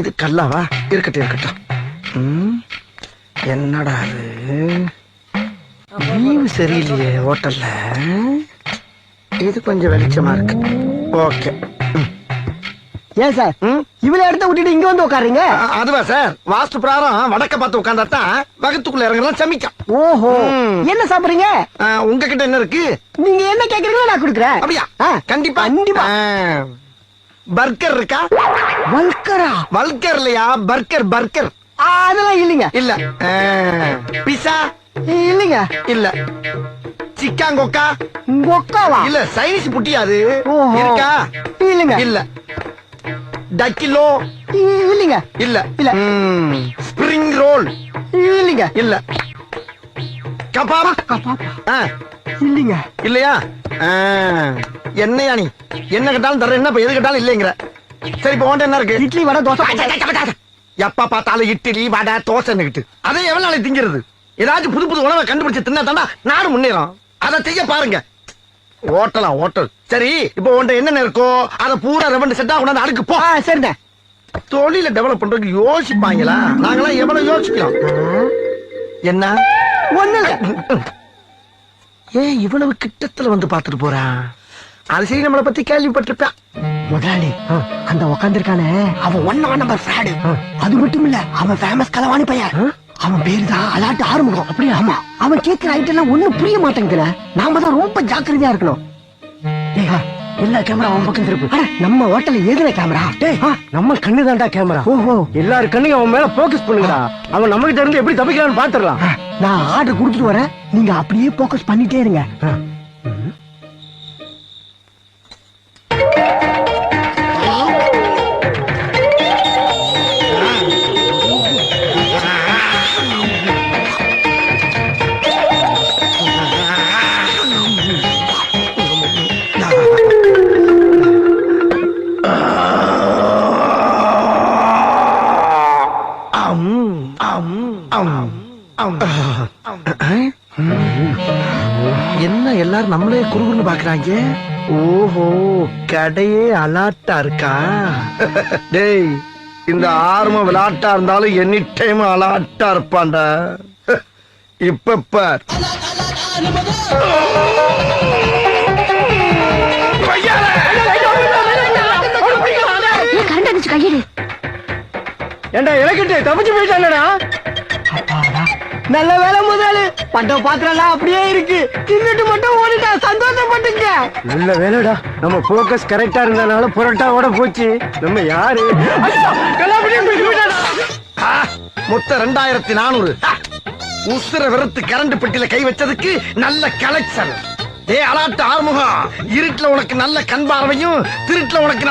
இது கல்லாவா? இருக்கட்டும் இருக்கட்டும். என்னடா அது? வியூ சரியில்லையே ஹோட்டல்ல. இது கொஞ்சம் வெளிச்சமா இருக்கு. ஓகே. ஏன் சார்? இவ்வளவு இடத்த விட்டுட்டு இங்க வந்து உட்காருங்க அதுவா சார்? வாஸ்து பிரகாரம் வடக்க பார்த்து உட்காந்தாத்தான் வகுத்துக்குள்ள இறங்கலாம் சமிக்கும் ஓஹோ. என்ன சாப்பிடுறீங்க? உங்ககிட்ட என்ன இருக்கு? நீங்க என்ன கேக்குறீங்களோ நான் கொடுக்குறேன். அப்படியா? கண்டிப்பா. கண்டிப்பா. பர்கர் இருக்கா? வல்கரா? வல்கர் இல்லையா பர்கர். பர்கர் அதெல்லாம் இல்லைங்க. இல்ல. பிசா? இல்லைங்க. இல்ல. சிக்காங்கொக்கா? கொக்காவா? இல்ல சைனீஸ் புட்டி அது. ஓஹோ. இருக்கா? இல்லைங்க. இல்ல. டக்கிலோ? இல்லைங்க. இல்ல. இல்ல. Spring roll. இல்லைங்க. இல்ல. கபாப்? பாப்பா ஆ, இல்லைங்க. இல்லையா? என்னையா நீ? என்ன கேட்டாலும் தர்ற என்ன எது கேட்டாலும் இல்லைங்கிற. சரி இப்ப என்ன இருக்கு? இட்லி வடை தோசை எப்ப பார்த்தாலும் இட்லி வடை தோசைன்னுகிட்டு அதை எவ்வளவு நாளைக்கு திங்கிறது? ஏதாச்சும் புது புது உணவை கண்டுபிடிச்சு தின்னா தாண்டா நாடு முன்னேறும். அதை செய்ய பாருங்க. ஓட்டலாம் ஓட்டல். சரி இப்போ உன்ட்ட என்னென்ன இருக்கோ அதை பூரா ரெவண்டு செட்டா கொண்டாந்து அடுக்கு போ. சரிண்ணே. தொழில டெவலப் பண்றதுக்கு யோசிப்பாங்களா? நாங்களாம் எவ்வளவு யோசிக்கிறோம்? என்ன? ஒண்ணு ஏன் இவ்வளவு கிட்டத்துல வந்து பார்த்துட்டு போறான் அது சரி நம்மளை பத்தி கேள்விப்பட்டிருப்பான் முதலாளி அந்த உக்காந்துருக்கானே. அவன் ஒன் நம்பர் ஃப்ராடு அது மட்டும் இல்ல அவன் ஃபேமஸ் கலவாணி பையன். அவன் பேரு தான் அலாட்டு ஆறுமுகம். அப்படியே? ஆமா. அவன் கேட்கிற ஐட்டம் எல்லாம் ஒண்ணும் புரிய மாட்டேங்குதுல. நாம தான் ரொம்ப ஜாக்கிரதையா இருக்கணும். எல்லா கேமரா அவன் பக்கம் திருப்பு. நம்ம ஹோட்டல்ல எதுல கேமரா டேய் நம்ம கண்ணு தான்டா கேமரா ஓஹோ. எல்லாரு கண்ணையும் அவன் மேல போக்கஸ் பண்ணுங்கடா. அவன் நம்ம கிட்ட இருந்து எப்படி தப்பிக்கலாம்னு பாத்துடலாம். நான் ஆர்டர் கொடுத்துட்டு வரேன். நீங்க அப்படியே போக்கஸ் பண்ணிட்டே இருங்க. என்ன எல்லாரும் நம்மளே குறுகுறுன்னு பாக்குறாங்க? ஓஹோ கடையே அலாட்டா இருக்கா? டேய் இந்த ஆர்ம விளையாட்டா இருந்தாலும் எனி டைம் அலாட்டா இருப்பான்டா. இப்ப பார். ஏண்டா இலக்கிட்டு தப்பிச்சு போயிட்டானடா. அப்பாடா. நல்ல வேலை முதலாளி. பண்ட பாத்திரம் அப்படியே இருக்கு. தின்னுட்டு மட்டும் ஓடிட்டா சந்தோஷப்பட்டுங்க. நல்ல வேலைடா. நம்ம போக்கஸ் கரெக்டா இருந்தனால புரட்டாவோட போச்சு. நம்ம யாரு? மொத்தம் ரெண்டாயிரத்தி நானூறு. உசுர வெறுத்து கரண்ட் பெட்டியில கை வச்சதுக்கு நல்ல கலெக்ஷன் ஏ அலாட்டு ஆறுமுகம். இருட்டுல உனக்கு நல்ல கண் பார்வையும் திருட்டுல உனக்கு நல்ல